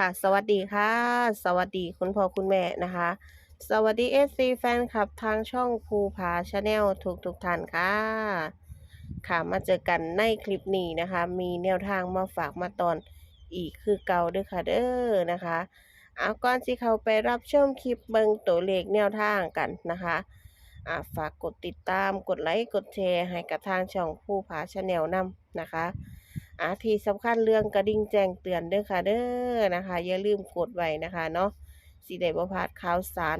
ค่ะ สวัสดีค่ะ สวัสดีคุณพ่อคุณแม่นะคะ สวัสดีเอซีแฟนคลับทางช่องภูผาชาแนลทุกทุกท่านค่ะ ค่ะมาเจอกันในคลิปนี้นะคะ มีแนวทางมาฝากมาตอนอีกคือเก่าด้วยค่ะเด้อนะคะเอาก่อนที่เขาไปรับชมคลิปเบิงตัวเลขแนวทางกันนะคะอ่าฝากกดติดตามกดไลค์กดแชร์ให้กับทางช่องภูผาชาแนลนำนะคะ อาที่สำคัญเรื่องกระดิ่งแจ้งเตือนเด้อค่ะเด้อนะคะ อย่าลืมกดไว้นะคะเนาะสิได้บ่พลาดข่าวสาร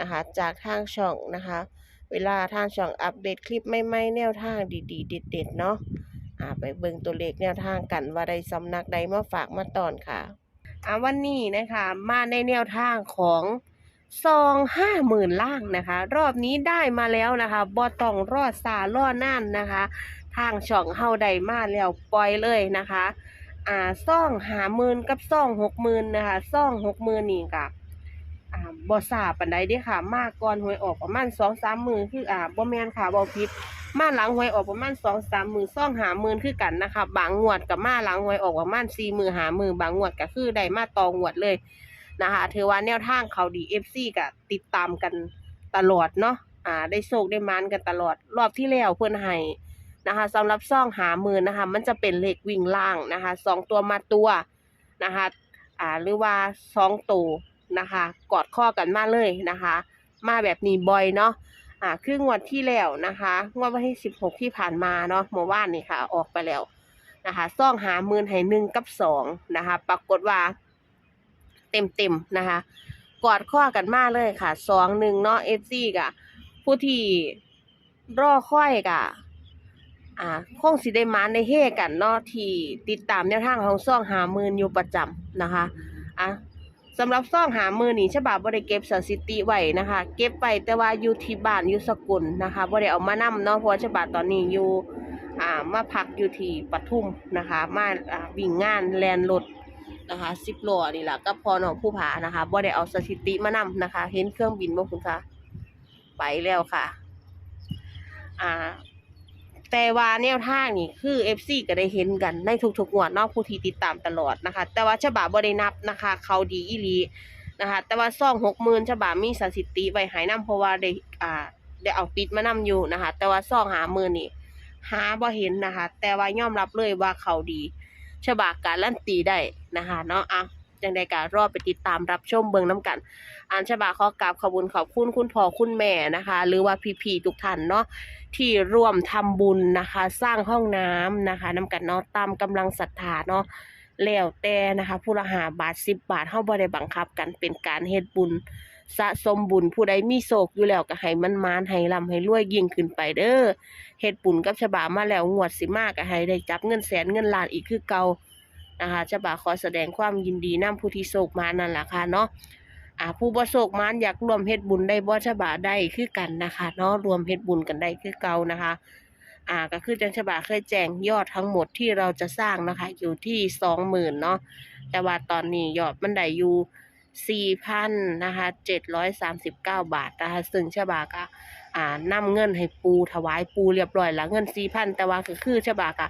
นะคะ จากทางช่องนะคะ เวลาทางช่องอัปเดตคลิปใหม่ๆแนวทางดีๆเด็ดๆเนาะอ่าไปเบิ่งตัวเลขแนวทางกันว่าได้สำนักใดมาฝากมาตอนค่ะอ่าวันนี้นะคะมาในแนวทางของซองห้าหมื่นล่างนะคะ รอบนี้ได้มาแล้วนะคะบ่ต้องรอดสาล่อน่านนะคะ ทางช่องเฮาได้มาแล้วปล่อยเลยนะคะ อ่าซ่องหาหมื่นกับซ่องหกหมื่นนะคะซ่องหกหมื่นนี่กับอ่าบ่ทราบปานใดเด้ค่ะ มาก่อนหวยออกประมาณสองสามหมื่นคืออ่าบ่แมนค่ะบ่ผิดมาหลังหวยออกประมาณสองสามหมื่นซ่องหาหมื่นคือกันนะคะ บางงวดกับมาหลังหวยออกประมาณสี่หมื่นหาหมื่นบางงวดก็คือได้มาตองงวดเลยนะคะถือว่าแนวทางเขาดี FC ก็ติดตามกันตลอดเนาะอ่าได้โชคได้มันกันตลอดรอบที่แล้วเพิ่อนให้ นะคะสำหรับซ่องหามือนะคะ มันจะเป็นเลขวิ่งล่างนะคะสองตัวมาตัวนะคะอ่าหรือว่าสองตัวนะคะ กอดข้อกันมาเลยนะคะ มาแบบนี้บ่อยเนาะอ่าคืองวดที่แล้วนะคะงวดวันที่สิบหกที่ผ่านมาเนาะเมื่อวานนี่ค่ะ ออกไปแล้วนะคะซ่องหามือให้หนึ่งกับสองนะคะ ปรากฏว่า เต็มเต็มนะคะ กอดข้อกันมาเลยค่ะสองหนึ่งเนาะเอฟซีกะผู้ที่รอค่อยกะ อ่าคงสิได้มาในเฮกันเนาะที่ติดตามแนวทางของซ่องหามืนอยู่ประจำนะคะอะสำหรับซ่องหามือนี่ฉบับบ่ได้เก็บสถิติไว้นะคะ เก็บไปแต่ว่าอยู่ที่บ้านอยู่สกุลนะคะบ่ไดเอามานํเนาะเพราะว่าฉบับตอนนี้อยู่อ่ามาพักอยู่ที่ปทุมนะคะ มาอ่าวิ่งงานแลนรถนะคะ10ล้อนี่แหละก็พอน้องผู้ผานะคะบ่ไดเอาสถิติมานํนะคะ เห็นเครื่องบินบ่คุณคะไปแล้วค่ะ อ่า แต่ว่าแนวทางนี่คือ FC ก็ได้เห็นกันในทุกๆงวดนอกผู้ที่ติดตามตลอดนะคะ แต่ว่าฉบับบ่ได้นับนะคะ เขาดีอีหลีนะคะ แต่ว่าซ่องหกหมื่นฉบับมีสถิติไว้หายนํเพราะว่าได้อ่าได้เอาปิดมานํอยู่นะคะ แต่ว่าซ่องหาหมื่นนี่หาบ่เห็นนะคะ แต่ว่ายอมรับเลยว่าเขาดีฉบับการลั่นตีได้นะคะเนาะอะ จังใดก็รอบไปติดตามรับชมเบิงน้กันอันฉบับขอกราบขอบคุญขอบคุณคุณพ่อคุณแม่นะคะ หรือว่าพี่ๆทุกท่านเนาะที่ร่วมทำบุญนะคะ สร้างห้องน้ำนะคะน้ำกันเนาะตามกำลังศรัทธาเนาะแล้วแต่นะคะผู้ละหาบาทสิบบาทเฮาบ่ได้บังคับกันเป็นการเฮ็ดบุญสะสมบุญผู้ใดมีโศกอยู่แล้วก็ให้มันมานให้ร่ำให้รวยยิ่งขึ้นไปเด้อเฮ็ดบุญกับฉบามาแล้วงวดสิมาก็ให้ได้จับเงินแสนเงินล้านอีกคือเก่า นะคะฉบาขอแสดงความยินดีนํผู้ที่โศกมานั่นแหละค่ะเนาะอ่าผู้บ่โศกมานอยากรวมเฮ็ดบุญได้บ่ฉบาได้คือกันนะคะเนาะรวมเฮ็ดบุญกันได้คือเก่านะคะ อ่าก็คือจังฉบาเคยแจ้งยอดทั้งหมดที่เราจะสร้างนะคะ อยู่ที่สองหมื่นเนาะแต่ว่าตอนนี้ยอดมันได้อยู่สี่พันนะคะเจ็ดร้อยสามสิบเก้าบาทนะคะซึ่งฉบาก็ อ่านำเงินให้ปูถวายปูเรียบร้อยแล้วเงินสี่พันแต่ว่าก็คือฉบาก็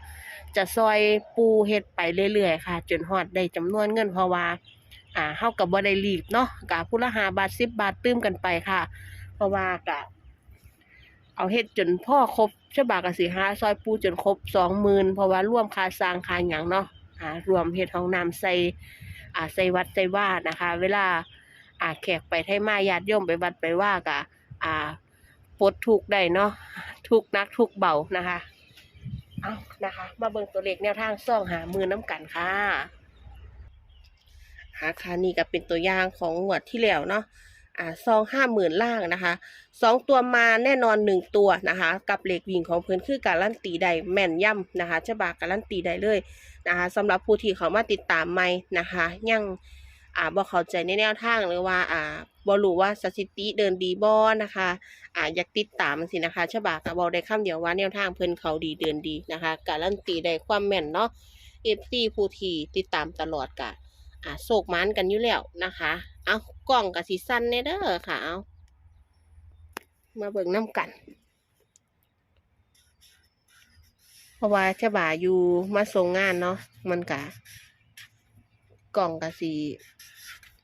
จะซอยปูเฮ็ดไปเรื่อยๆค่ะ จนฮอดได้จำนวนเงินเพราะว่าอ่าเฮากับบ่ได้รีบเนาะกะผู้ละหาบาทสิบบาทตื้มกันไปค่ะ เพราะว่ากะเอาเฮ็ดจนพ่อครบฉบากะสิหาซอยปูจนครบสองหมื่นเพราะว่าร่วมค่าสร้างค่าหยังเนาะอ่ารวมเฮ็ดห้องน้ำใส่อ่าใส่วัดใส่ว่านะคะ เวลาอ่าแขกไปไทยมาญาติโยมไปวัดไปว่ากะอ่า ปลดทุกได้เนาะทุกนักทุกเบานะคะเอานะคะ มาเบิ่งตัวเลขแนวทางซ่องหามือน้ำกันค่ะหาค่ะนี่ก็เป็นตัวอย่างของงวดที่แล้วเนาะอ่าซองห้าหมื่นล่างนะคะสองตัวมาแน่นอนหนึ่งตัวนะคะ กับเหล็กวิ่งของเพื่อนคือการลั่นตีได้แม่นย่ำนะคะฉบาการลั่นตีได้เลยนะคะสำหรับผู้ที่เขามาติดตามไม่นะคะ ยัง อ่าบ่เข้าใจในแนวทางหรือว่าอ่าบ่รู้ว่าสถิติเดินดีบ่นะคะอ่าอยากติดตามสินะคะฉบาก็บอกได้คำเดียวว่าแนวทางเพิ่นเขาดีเดินดีนะคะการันตีได้ความแม่นเนาะ FC ผู้ที่ติดตามตลอดกะอ่าโศกมันกันอยู่แล้วนะคะเอากล่องกับสีสั้นเนเด้อค่ะเอามาเบิ่งน้ำกัน เพราะว่าเจ้าบ่าอยู่มาส่งงานเนาะมันกะ กล่องก็สิ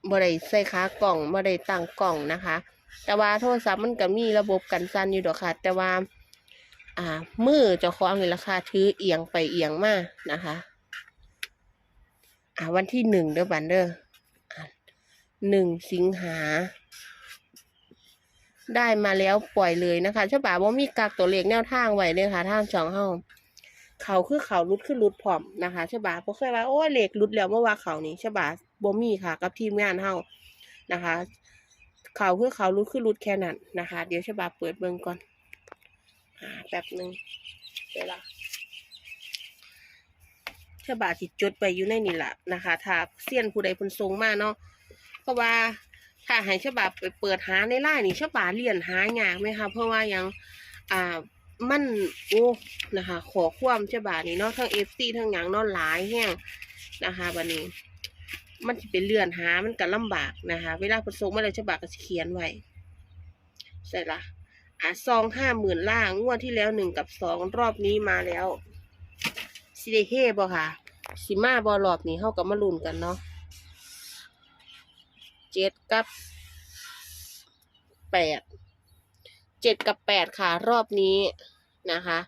บ่ได้ใส่ขากล่องบ่ได้ตั้งกล่องนะคะ แต่ว่าโทรศัพท์มันก็มีระบบกันสั่นอยู่ดอกค่ะ แต่ว่า อ่า มือเจ้าของนี่ราคาถือเอียงไปเอียงมานะคะ อ่าวันที่หนึ่งเด้อบันเด้ออ่าหนึ่งสิงหา ได้มาแล้วปล่อยเลยนะคะฉบับว่ามีกักตัวเลขแนวทางไว้เลยค่ะทางช่องเฮา เขาคือเขารุดคือรุดพร้อมนะคะฉบับบ่เคยว่าโอ้ยเลขรุดแล้วเมื่อว่าเขานี่ฉบับบ่มีค่ะ กับทีมงานเฮานะคะ เขาคือเขารุดคือรุดแค่นั้นนะคะ เดี๋ยวฉบับเปิดเบิ่งก่อนอ่าแป๊บหนึ่งเวลาฉบับสิจดไปอยู่ในนี่แหละนะคะถ้าเสี้ยนผู้ใดพนส่งมาเนาะเพราะว่าถ้าให้ฉบับไปเปิดหาในไลน์นี่ฉบับเรียนหายากไหมคะเพราะว่ายังอ่า มันโอ้นะคะ ขอความฉบับานี้เนาะทั้งเอฟซีทั้งหยังเนาะหลายแห้งนะคะวันนี้ มันจะเป็นเลื่อนหามันก็ลำบากนะคะ เวลาผสมมาเลยฉบับก็สิเขียนไว้ใช่ละอะซองห้าหมื่นล่างงวดที่แล้วหนึ่งกับสองรอบนี้มาแล้วสิได้เฮบ่ค่ะสิมาบอรอบนี้เฮากับมาลุนกันเนาะเจ็ดกับแปดเจ็ดกับแปดค่ะ รอบนี้ นะคะ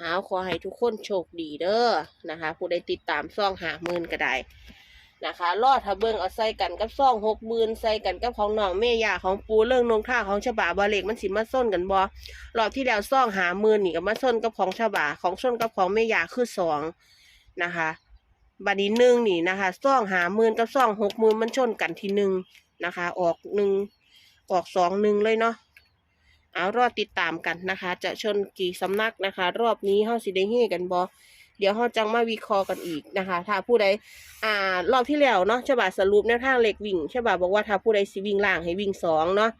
หาขอให้ทุกคนโชคดีเด้อนะคะ ผู้ใดติดตามซ่องหาหมื่นก็ได้นะคะรอดถ้าเบิงเอาใส่กันกับซ่องหกหมื่นใส่กันกับของน้องเมย่าของปูเรื่องนงท่าของฉบาบาเล็กมันสิมาส้นกันบ่รอบที่แล้วซ่องหาหมื่นนี่ก็มาส้นกับของฉบาของส้นกับของเมย่าคือสองนะคะบัดนี้หนึ่งนี่นะคะซ่องหาหมื่นกับซ่องหกหมื่นมันชนกันทีหนึ่งนะคะ ออกหนึ่งออกสองหนึ่งเลยเนาะ เอารอติดตามกันนะคะ จะชนกี่สำนักนะคะ รอบนี้เฮาสิได้เฮกันบอเดี๋ยวเฮาจังมาวิเคราะห์กันอีกนะคะ ถ้าผู้ใดอ่ารอบที่แล้วเนาะฉบับสรุปแนวทางเลขวิ่งฉบับบอกว่าถ้าผู้ใดสิวิ่งล่างให้วิ่งสองเนาะ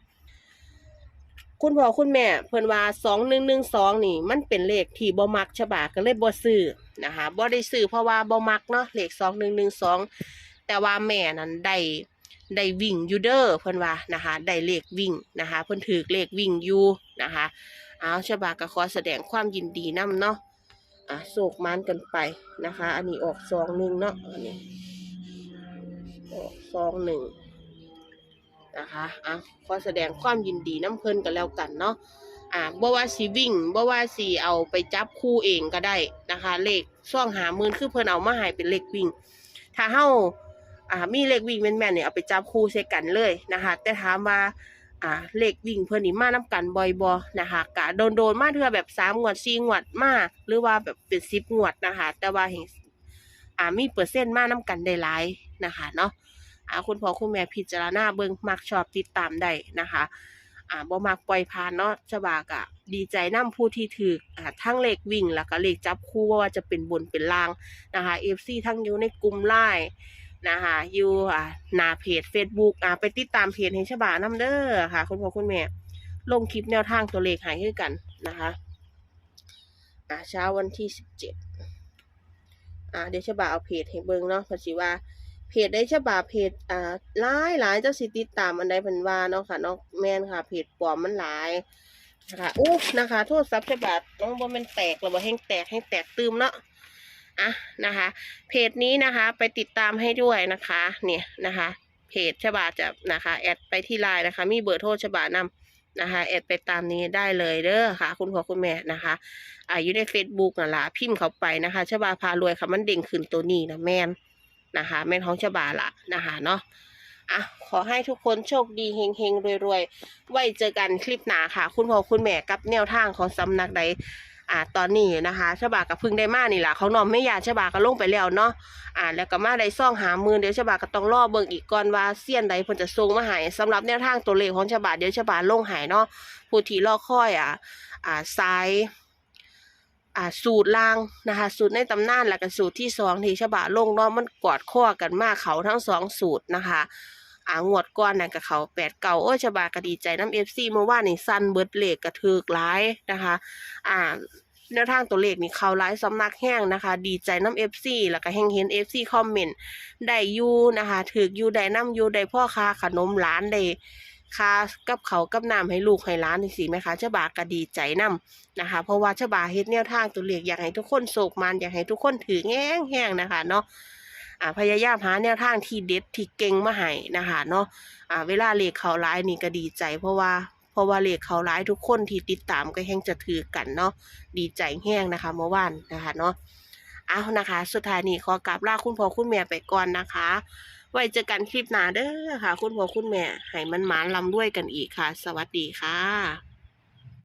คุณพ่อคุณแม่เพิ่นว่าสองหนึ่งหนึ่งสองนี่ มันเป็นเลขที่บ่มักฉบับก็เลยบ่ซื้อนะคะบ่ได้ซื้อเพราะว่าบ่มักเนาะเลขสองหนึ่งหนึ่งสองแต่ว่าแม่นั้นได้ ได้วิ่งยูเดอร์เพิ่นว่านะคะได้เลขวิ่งนะคะเพิ่นถือเลขวิ่งอยู่นะคะเอาฉบับก็ขอแสดงความยินดีนํเนาะอะโศกมันกันไปนะคะ อันนี้ออกสองหนึ่งเนาะอันนี้ออกสองหนึ่งนะคะอะขอแสดงความยินดีน้ำเพลินกันแล้วกันเนาะอ่าบ่ว่าสีวิ่งบ่ว่าสีเอาไปจับคู่เองก็ได้นะคะ เลขซ่องหามื่นคือเพิ่นเอามาให้เป็นเลขวิ่ง ถ้าเฮา อ่ามีเลขวิ่งแม่นๆเนี่ยเอาไปจับคู่ใส่กันเลยนะคะ แต่ถามว่าอ่าเลขวิ่งเพิ่นนี่มานํกันบ่อยบ่นะคะกะโดนโดนๆมาเทื่อแบบสามงวดสี่งวดมาหรือว่าแบบเป็นสิบงวดนะคะ แต่ว่าเห็นอ่ามีเปอร์เซ็นต์มานํกันได้หลายนะคะเนาะอ่าคุณพ่อคุณแม่พิจารณาเบิ่งมักชอบติดตามได้นะคะอ่าบ่มักปล่อยผ่านเนาะฉบากะดีใจนํผู้ที่ถืออ่าทั้งเลขวิ่งแล้วก็เลขจับคู่ว่าจะเป็นบนเป็นล่างนะคะ FC ทั้งอยู่ในกลุ่มไล นะคะอยู่อ่าหน้าเพจ Facebook อ่าไปติดตามเพจให้ฉบานํเด้อค่ะ คุณพ่อคุณแม่ ลงคลิปแนวทางตัวเลขให้คือกันนะคะอ่าเช้าวันที่สิบเจ็ดอ่าเดี๋ยวฉบาเอาเพจให้เบิงเนาะเพราะว่าเพจได้ฉบาเพจอ่าหลายหลายเจ้าสิติดตามอันใดเพิ่นว่าเนาะค่ะเนาะแม่นค่ะ เพจปลอมมันหลายนะคะอู้นะคะ โทษซับฉบาน้องบ่แม่นแตกหรือบ่แห้งแตกให้แตกตืมเนาะ อะนะคะ เพจนี้นะคะ ไปติดตามให้ด้วยนะคะ เนี่ยนะคะ เพจฉบาจะนะคะแอดไปที่ไลน์นะคะ มีเบอร์โทรฉบานำนะคะแอดไปตามนี้ได้เลยเด้อค่ะ คุณพ่อคุณแม่นะคะอ่าอยู่ใน Facebook น่ะล่ะพิมพ์เขาไปนะคะฉบาพารวยค่ะมันเด้งขึ้นตัวนี้นะแม่นนะคะ แม่นของฉบาละนะคะเนาะอะขอให้ทุกคนโชคดีเฮงเฮงรวยรวยไว้เจอกันคลิปหน้าค่ะ คุณพ่อคุณแม่กับแนวทางของสำนักใด อ่าตอนนี้นะคะฉบากับพึ่งได้มานี่แหละเขานอมไม่ยาฉบาก็ลงไปแล้วเนาะอ่าแล้วก็มาได้ซ่องหามือเดี๋ยวฉบาก็ต้องรอเบิ่งอีกก่อนว่าเสี้ยนใดเพิ่นจะส่งมาให้สำหรับแนวทางตัวเลขของฉบาเดี๋ยวฉบาลงให้เนาะผู้ที่รอคอยอะอ่าซ้ายอ่าสูตรล่างนะคะสูตรในตำนานแล้วก็สูตรที่สองที่ฉบะลงเนาะมันกอดข้อกันมากเขาทั้งสองสูตรนะคะ อ่างวดก้อนน่ะกับเขาแปดเก่าโอ้ยฉบะก็ดีใจน้ำเอฟซีเมื่อวานนี่สั้นเบิร์ดเลขกระถือกร้ายนะคะ อ่าแนวทางตัวเลขนี่เขาร้ายสำนักแห้งนะคะ ดีใจน้ำเอฟซีแล้วก็แห้งเห็นเอฟซีคอมเมนต์ได้ยูนะคะถือกยูได้น้ำยูได้พ่อค้าขนมร้านได้ค่ากับเขากับน้ำให้ลูกให้ร้านนี่สิไหมคะฉบะก็ดีใจน้ำนะคะ เพราะว่าฉบาเฮ็ดแนวทางตัวเลขอยากให้ทุกคนโศกมันอยากให้ทุกคนถือแง่งแห้งนะคะเนาะ อ่าพยายามหาแนวทางที่เด็ดที่เก่งมาให้นะคะเนาะอ่าเวลาเลขเขาร้ายนี่ก็ดีใจ เพราะว่าเพราะว่าเลขเขาร้ายทุกคนที่ติดตามก็แห่งจะถือกันเนาะดีใจแห้งนะคะเมื่อวานนะคะเนาะเอานะคะ สุดท้ายนี้ขอกราบลาคุณพ่อคุณแม่ไปก่อนนะคะ ไว้เจอกันคลิปหน้าเด้อค่ะ คุณพ่อคุณแม่ให้มันหมานลำด้วยกันอีกค่ะ สวัสดีค่ะ